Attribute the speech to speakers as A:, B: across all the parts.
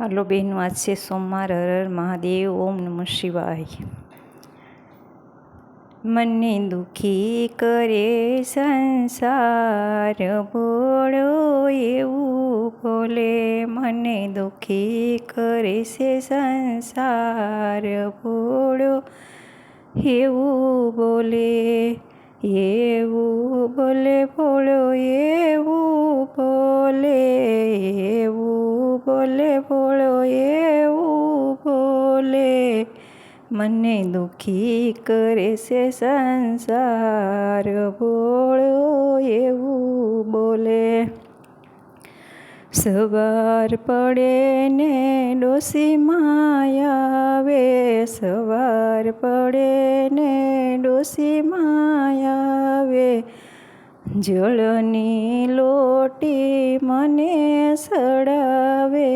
A: હાલો બહેનો, આજ છે સોમવાર, હર મહાદેવ, ઓમ નમઃ શિવાય. મને દુખી કરે સંસાર ભોળો એવું બોલે મને દુખી કરે છે સંસાર ભોળો એવું બોલે એવું બોલે ભોળો એવું બોલે બોલે, ભોળો એવું બોલે. મને દુખી કરે છે સંસાર, ભોળો એવું બોલે. સવાર પડે ને ડોસી માયાવે સવાર પડે ને ડોસી માયાવે જળની લોટી મને સડાવે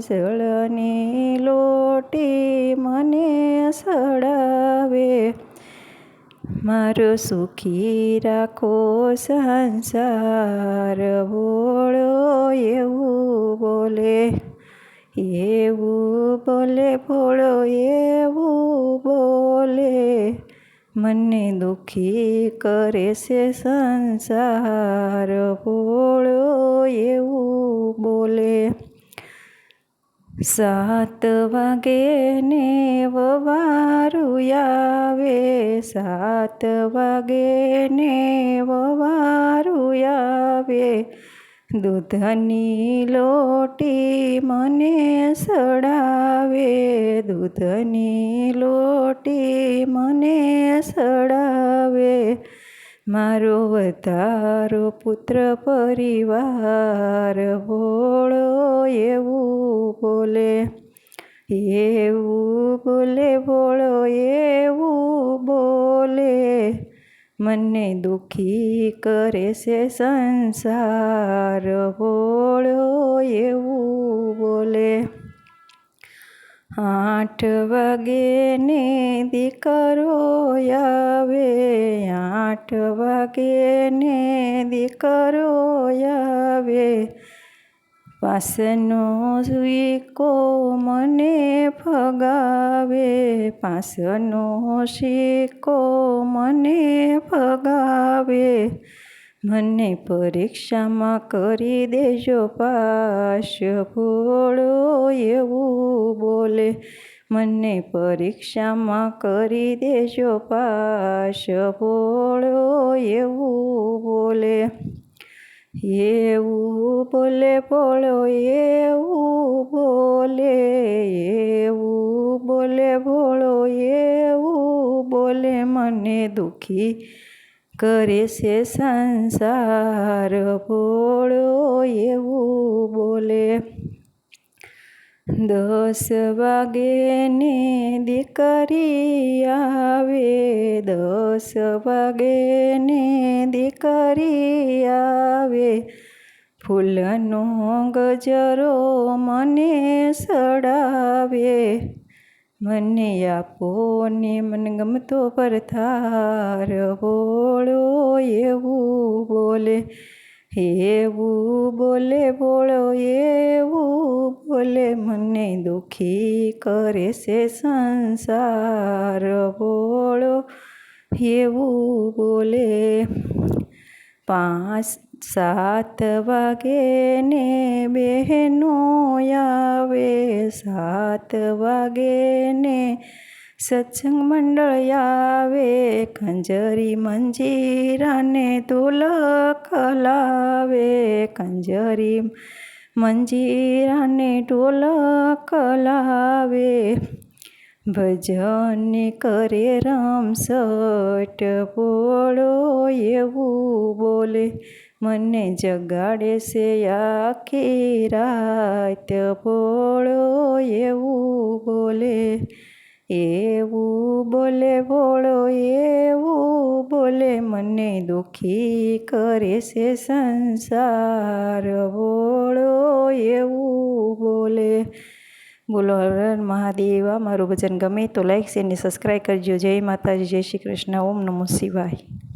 A: જળની લોટી મને સડાવે મારો સુખી રાખો સંસાર બોળો એવું બોલે એવું બોલે ભોળો એવું બોલે. મને દુખી કરે છે સંસાર, ભોળો એવું બોલે. સાત વાગે ને વવારું આવે, સાત વાગે ને વવારું આવે. દૂધની લોટી મને સડાવે, દૂધની લોટી મને મારો વધારો પુત્ર પરિવાર ભોળો એવું બોલે એવું બોલે ભોળો એવું બોલે. મને દુખી કરે છે સંસાર ભોળો એવું બોલે. આઠ વાગે ને દીકરો આવે. આઠ વાગે ને દીકરો આવે. પાસનો સ્વીકો મને ફગાવે. પાસનો સિક્કો મને ફગાવે. મને પરીક્ષામાં કરી દેજો પાશ ભોળો એવું મને પરીક્ષામાં કરી દેજો, પાશ ભોળો એવું બોલે. એવું બોલે, ભોળો એવું બોલે એવું બોલે, ભોળો એવું બોલે. મને દુખી કરે છે સંસાર, ભોળો એવું બોલે. દસ વાગે ને દીકરી આવે, દસ વાગે ને દીકરી આવે. ફૂલનો ગજરો મને સડાવે, મને આપો ને મને ગમતો પરથાર બોળો એવું બોલે. એવું બોલે બોળો, એવું બોલે મને દુખી કરે છે સંસાર બોળો, એવું બોલે. પાંચ સાત વાગે ને બહેનો આવે, સાત વાગે ને સત્સંગ મંડળ આવે કંજરી મંજીરાને ઢોલક લાવે કંજરી મંજીરાને ઢોલક લાવે. ભજન કરે રમસટ બોળો એવું બોલે, મને જગાડે છે આખી રાત બોળો એવું બોલે. એવું બોલે ભોળો, એવું બોલે મને દુખી કરે છે સંસાર. ભોળો, એવું બોલે. બોલો હર મહાદેવ મારું ભજન ગમે તો લાઈક છે ને સબસ્ક્રાઈબ કરજો. જય માતાજી, જય શ્રી કૃષ્ણ. ઓમ નમો શિવાય.